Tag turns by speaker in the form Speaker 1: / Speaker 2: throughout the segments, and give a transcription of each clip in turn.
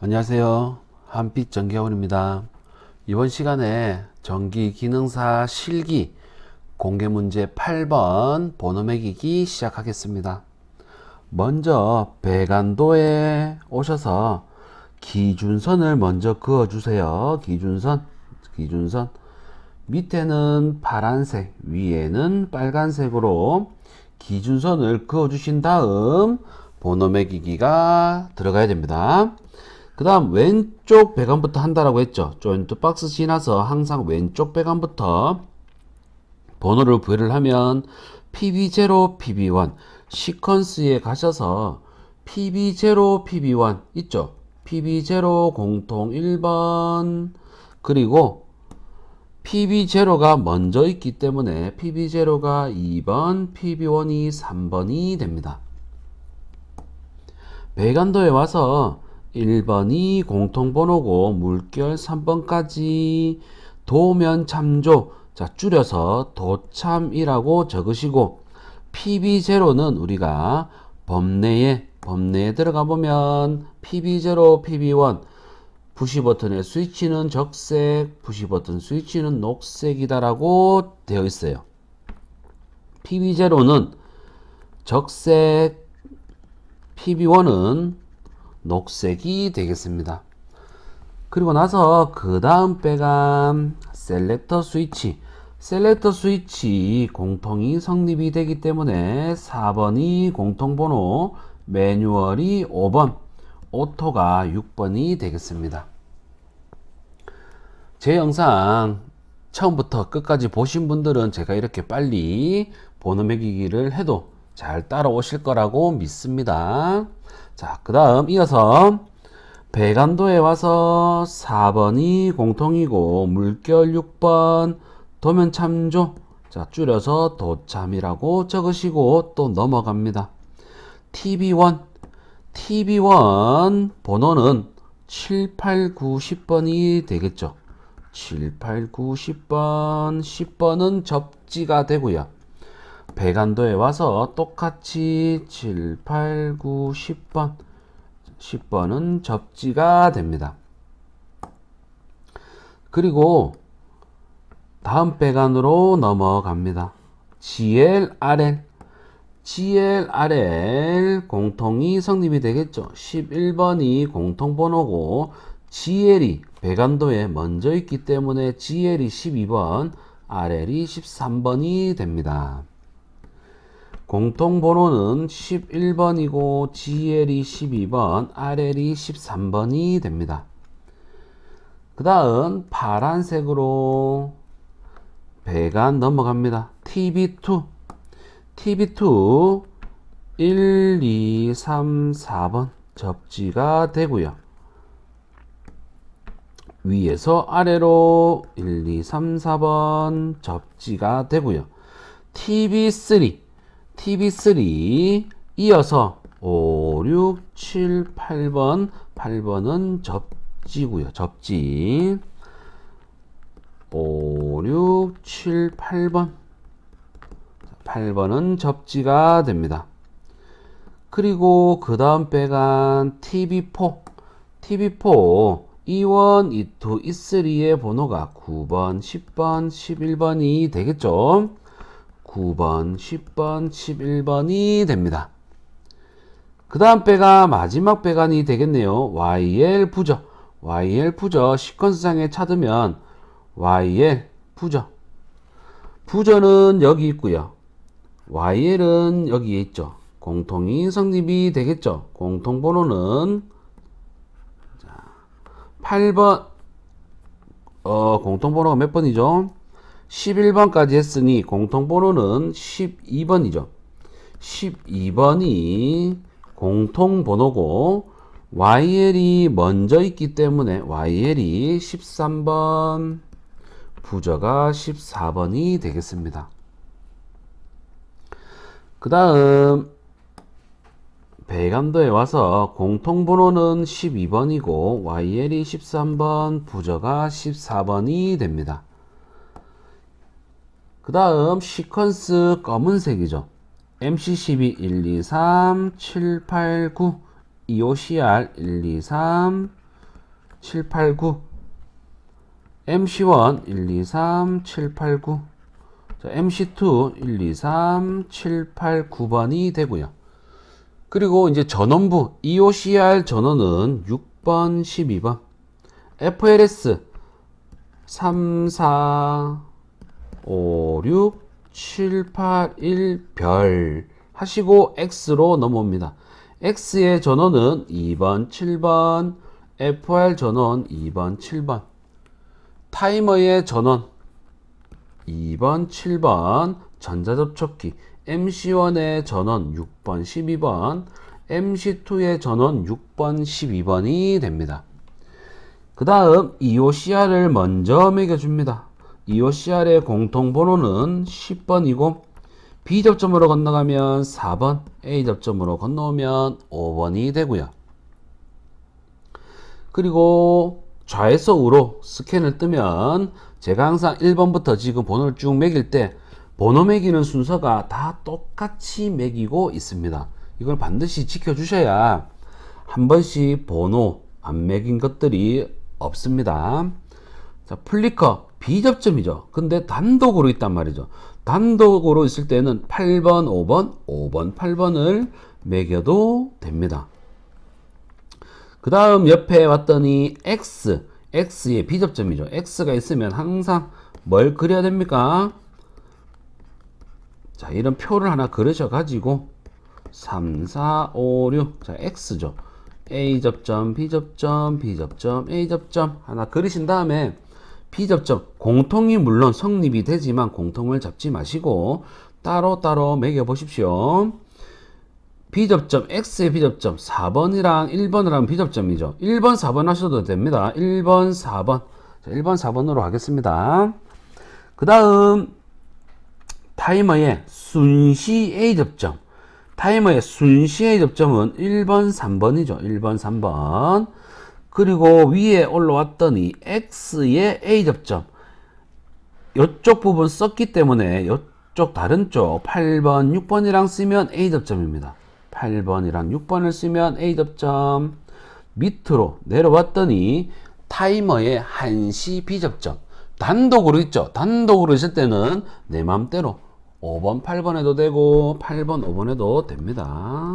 Speaker 1: 안녕하세요. 한빛 전기학원입니다. 이번 시간에 전기 기능사 실기 공개 문제 8번 번호 매기기 시작하겠습니다. 먼저 배관도에 오셔서 기준선을 먼저 그어 주세요. 기준선, 기준선. 밑에는 파란색, 위에는 빨간색으로 기준선을 그어 주신 다음 번호 매기기가 들어가야 됩니다. 그 다음 왼쪽 배관부터 한다라고 했죠. 조인트 박스 지나서 항상 왼쪽 배관부터 번호를 부여를 하면 PB0, PB1 시퀀스에 가셔서 PB0, PB1 있죠. PB0 공통 1번 그리고 PB0가 먼저 있기 때문에 PB0가 2번, PB1이 3번이 됩니다. 배관도에 와서 1번이 공통번호고 물결 3번까지. 도면 참조. 자 줄여서 도참이라고 적으시고 PB0는 우리가 범내에 범내에 들어가 보면 PB0, PB1 푸시 버튼의 스위치는 적색, 푸시 버튼 스위치는 녹색이다라고 되어 있어요. PB0는 적색, PB1은 녹색이 되겠습니다. 그리고 나서 그 다음 배관 셀렉터 스위치 셀렉터 스위치 공통이 성립이 되기 때문에 4번이 공통번호 매뉴얼이 5번 오토가 6번이 되겠습니다. 제 영상 처음부터 끝까지 보신 분들은 제가 이렇게 빨리 번호 매기기를 해도 잘 따라오실 거라고 믿습니다. 자, 그 다음 이어서 배관도에 와서 4번이 공통이고 물결 6번 도면 참조 자 줄여서 도참이라고 적으시고 또 넘어갑니다. TB1 TB1 번호는 7, 8, 9, 10번이 되겠죠. 7, 8, 9, 10번 10번은 접지가 되고요. 배관도에 와서 똑같이 7, 8, 9, 10번 10번은 접지가 됩니다. 그리고 다음 배관으로 넘어갑니다. GL, RL GL, RL 공통이 성립이 되겠죠. 11번이 공통번호고 GL이 배관도에 먼저 있기 때문에 GL이 12번, RL이 13번이 됩니다. 공통번호는 11번이고 GL이 12번, RL이 13번이 됩니다. 그 다음 파란색으로 배관 넘어갑니다. TB2 TB2 1, 2, 3, 4번 접지가 되고요. 위에서 아래로 1, 2, 3, 4번 접지가 되고요. TB3 TB3 이어서 5, 6, 7, 8번 8번은 접지고요. 접지 5, 6, 7, 8번 8번은 접지가 됩니다. 그리고 그 다음 배관 TB4 TB4 E1, E2, E3의 번호가 9번, 10번, 11번이 되겠죠. 9번, 10번, 11번이 됩니다. 그 다음 배가 마지막 배관이 되겠네요. YL 부저. YL 부저 시퀀스상에 찾으면 YL 부저. 부저는 여기 있고요. YL은 여기에 있죠. 공통이 성립이 되겠죠. 공통번호는 8번 어, 공통번호가 몇 번이죠? 11번까지 했으니 공통번호는 12번이죠. 12번이 공통번호고 YL이 먼저 있기 때문에 YL이 13번 부저가 14번이 되겠습니다. 그 다음 배감도에 와서 공통번호는 12번이고 YL이 13번 부저가 14번이 됩니다. 그 다음 시퀀스 검은색이죠. MC12 1, 2, 3, 7, 8, 9 EOCR 1, 2, 3 7, 8, 9. MC1 1, 2, 3, 7, 8, 9. 자, MC2 1, 2, 3, 7, 8, 9번이 되고요. 그리고 이제 전원부 EOCR 전원은 6번, 12번. FLS 3, 4, 5, 6, 7, 8, 1, 별 하시고 X로 넘어옵니다. X의 전원은 2번, 7번, FR 전원 2번, 7번. 타이머의 전원 2번, 7번, 전자접촉기 MC1의 전원 6번, 12번, MC2의 전원 6번, 12번이 됩니다. 그 다음 EOCR을 먼저 매겨줍니다. EOCR의 공통번호는 10번이고 B접점으로 건너가면 4번, A접점으로 건너오면 5번이 되고요. 그리고 좌에서 우로 스캔을 뜨면 제가 항상 1번부터 지금 번호를 쭉 매길 때 번호 매기는 순서가 다 똑같이 매기고 있습니다. 이걸 반드시 지켜주셔야 한 번씩 번호 안 매긴 것들이 없습니다. 자, 플리커 비접점이죠. 근데 단독으로 있단 말이죠. 단독으로 있을 때는 8번, 5번, 5번, 8번을 매겨도 됩니다. 그 다음 옆에 왔더니 X, X의 비접점이죠. X가 있으면 항상 뭘 그려야 됩니까? 자, 이런 표를 하나 그려셔 가지고 3, 4, 5, 6. 자, X죠. A 접점, B 접점, B 접점, A 접점 하나 그리신 다음에 B 접점 공통이 물론 성립이 되지만 공통을 잡지 마시고 따로 따로 매겨 보십시오. B접점, X의 B접점 4번이랑 1번을 하면 B접점이죠. 1번, 4번 하셔도 됩니다. 1번, 4번. 자, 1번, 4번으로 하겠습니다. 그 다음 타이머의 순시 A접점. 타이머의 순시 A접점은 1번, 3번이죠. 1번, 3번. 그리고 위에 올라왔더니 X의 A접점. 이쪽 부분 썼기 때문에 이쪽 다른 쪽 8번, 6번이랑 쓰면 A접점입니다. 8번이랑 6번을 쓰면 A접점. 밑으로 내려왔더니 타이머의 한시 B접점. 단독으로 있죠? 단독으로 있을 때는 내 맘대로 5번 8번 해도 되고 8번 5번 해도 됩니다.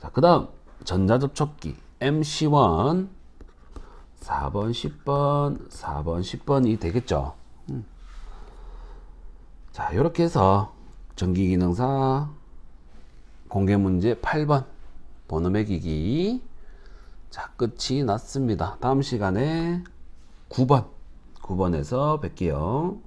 Speaker 1: 자 그 다음 전자접촉기 MC1 4번 10번 4번 10번이 되겠죠? 음. 자 이렇게 해서 전기기능사 공개 문제 8번 번호 매기기. 자 끝이 났습니다. 다음 시간에 9번 9번에서 뵐게요